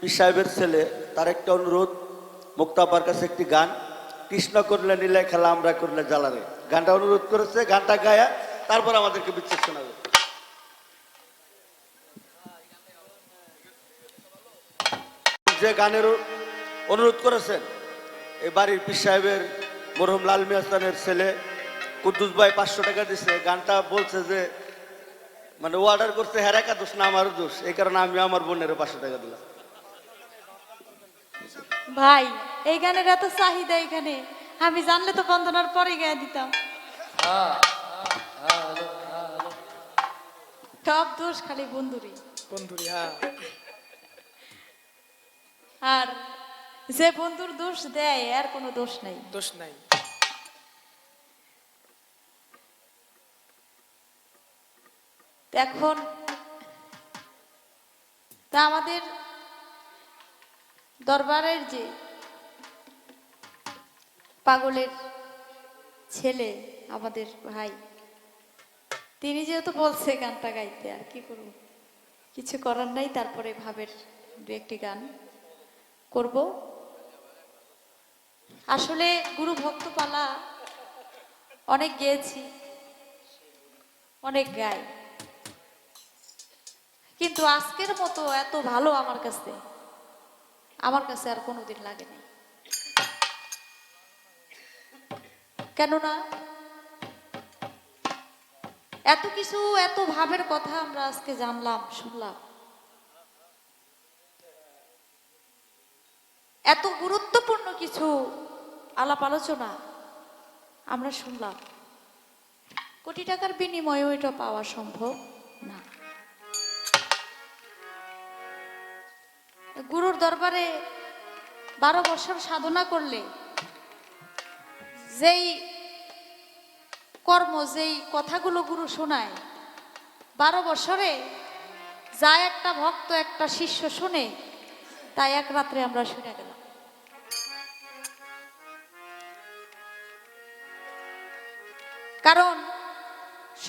পীর সাহেবের ছেলে, তার একটা অনুরোধ, মুক্তাপার কাছে একটি গান, কৃষ্ণ করলে নীলে খেলা, আমরা করলে জ্বালারে গানটা অনুরোধ করেছে, গানটা গায়া, তারপর আমাদেরকে বিচ্ছেদ শোনাবে। যে গানের অনুরোধ করেছেন এই বাড়ির পীর সাহেবের, মরহুম লাল মিয়াস্তানের ছেলে, কুদ্দুস ভাই পাঁচশো টাকা দিছে। গানটা বলছে যে মানে অর্ডার করতে হ্যাঁ একা দোষ না আমার দোষ। এই কারণে আমি আমার বোনের পাঁচশো টাকা দিলাম। ভাই এই গানের এত চাহিদা এখানে। আমি জানলে তো বন্দনার পরে গায়ে দিতাম। সব দোষ খালি বন্ধুরই। বন্ধুরি হ্যাঁ। আর যে বন্ধুর দোষ দেয় আর কোনো দোষ নাই। দোষ নাই। এখন তা আমাদের দরবারের যে পাগলের ছেলে, আমাদের ভাই, তিনি যেহেতু বলছে গানটা গাইতে, আর কি করব? কিছু করার নাই, তারপরে ভাবের দু একটি গান করব। আসলে গুরু ভক্তপালা অনেক গেয়েছি, অনেক গাই। কিন্তু আজকের মতো এত ভালো আমার কাছে। আমার কাছে আর কোনোদিন লাগে নাই। কেননা এত কিছু, এত ভাবের কথা আমরা আজকে জানলাম, শুনলাম। এত গুরুত্বপূর্ণ কিছু আলাপ আলোচনা আমরা শুনলাম। কোটি টাকার বিনিময়েও এটা পাওয়া সম্ভব না। গুরুর দরবারে বারো বছর সাধনা করলে, যেই কর্ম, যেই কথাগুলো গুরু শোনায়, বারো বছরে যা একটা ভক্ত, একটা শিষ্য শুনে, তাই এক রাত্রে আমরা শুনে গেলাম। কারণ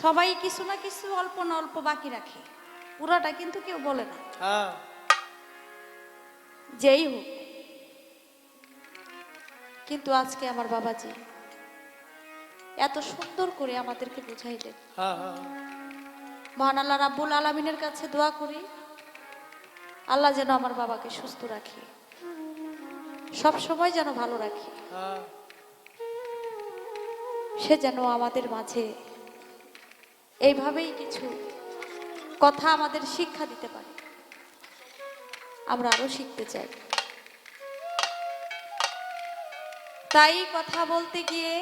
সবাই কিছু না কিছু অল্প না অল্প বাকি রাখে। পুরাটা কিন্তু কেউ বলে না। হ্যাঁ। যেই হোক। কিন্তু আজকে আমার বাবাজি এত সুন্দর করে আমাদেরকে বুঝাইলেন। মহান আল্লাহ রাব্বুল আলমিনের কাছে দোয়া করি আল্লাহ যেন আমার বাবাকে সুস্থ রাখে সব সময় যেন ভালো রাখে। সে যেন আমাদের মাঝে এইভাবেই কিছু কথা আমাদের শিক্ষা দিতে পারে। আমরা আরও শিখতে চাই। তাই কথা বলতে গিয়ে,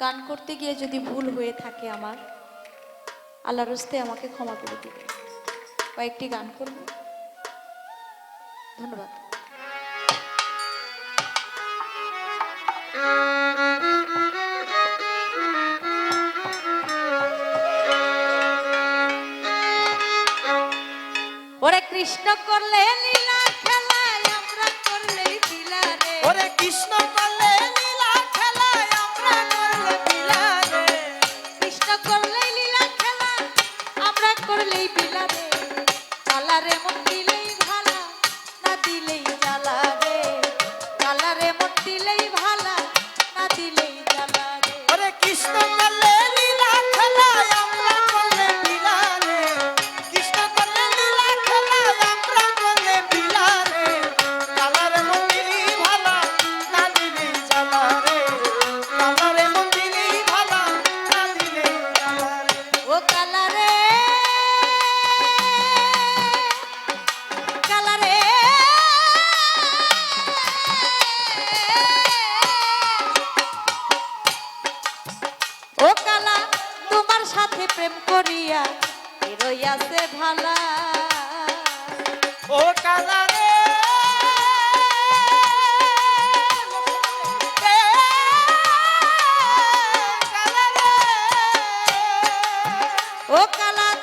গান করতে গিয়ে যদি ভুল হয়ে থাকে আমার আল্লাহ রস্তে আমাকে ক্ষমা করে দিবে কয়েকটি গান করব। ধন্যবাদ। কৃষ্ণ করলে লীলা খেলায় আমরা করলে দিলা রে। ওরে কৃষ্ণ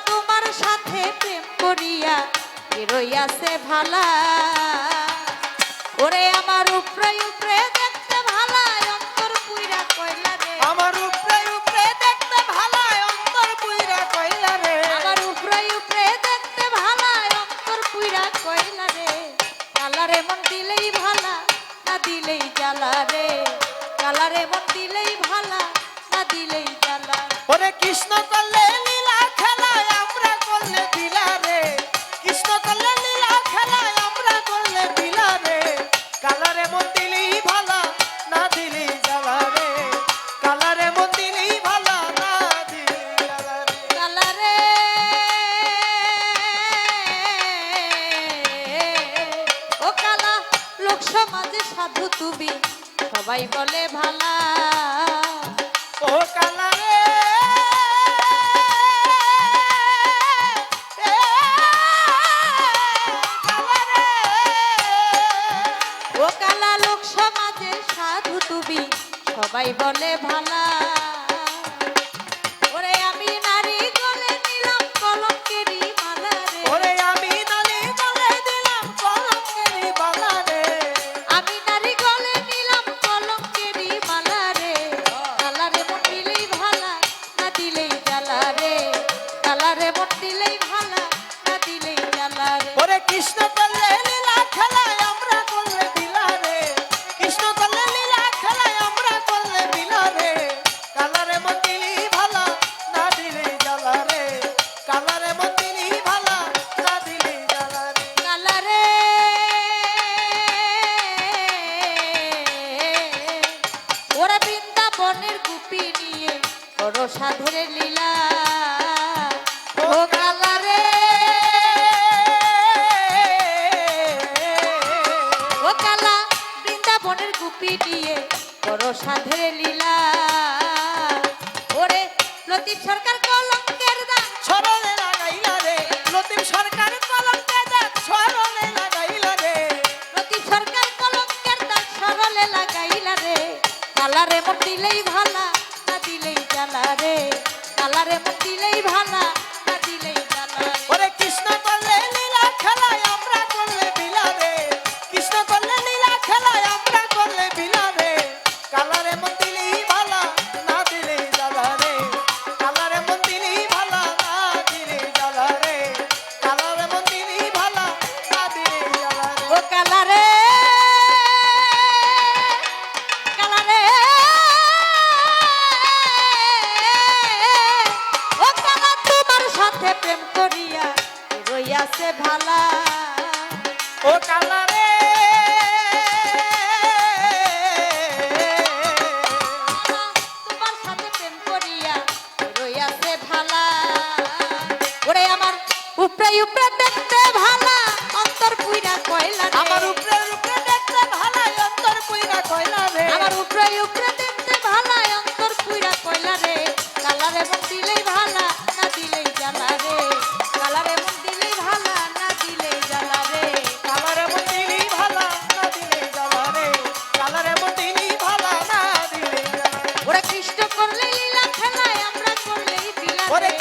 তোমার সাথে করিয়া রইয়াছে ভালা। ওরে আমার উপরে উপরে কালারে মন দিলেই ভালা না দিলেই জ্বালা। ওরে কৃষ্ণ করলে বলে ভালা বৃন্দাবনের গুপি নিয়ে করো সাধুরে লীলা। ও বৃন্দাবনের গুপি সাধের লীলা। ওরে লতিফ সরকার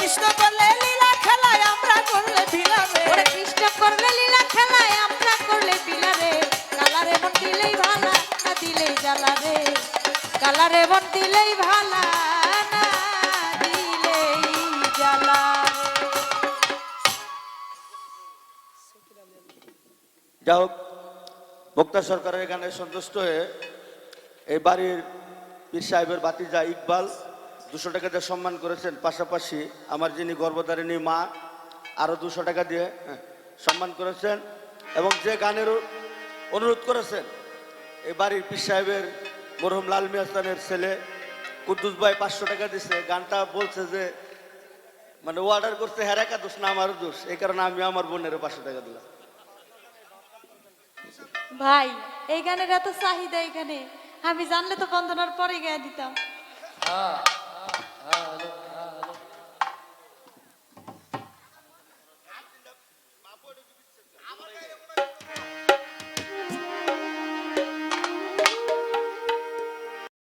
কৃষ্ণ করলে লীলা খেলায় আমরা করলে বিলারে। ওরে কৃষ্ণ করলে লীলা খেলায় আমরা করলে বিলারে। কালারে মন দিলেই ভালা না দিলেই জ্বালা রে। কালারে মন দিলেই ভালা না দিলেই জ্বালা। যা হোক মুক্তা সরকারের গানে সন্তুষ্ট হয়ে এই বাড়ির পীর সাহেবের বাতিজা ইকবাল দুশো টাকা দিয়ে সম্মান করেছেন। পাশাপাশি আমার যিনি গর্ভধারিণী মা আরও দুশো টাকা দিয়ে হ্যাঁ, সম্মান করেছেন এবং যে গানের অনুরোধ করেছেন এই বাড়ির পীর সাহেবের মরহুম লাল মিয়াস্তানের ছেলে কুদ্দুস ভাই পাঁচশো টাকা দিছে। গানটা বলছে যে মানে ও অর্ডার করছে হ্যাঁ একা দোষ না আমার দোষ। এই কারণে আমি আমার বোনের পাঁচশো টাকা দিলাম। ভাই এই গানের এত চাহিদা এখানে। আমি জানলে তো বন্দনার পরে গায়ে দিতাম। Hallelujah.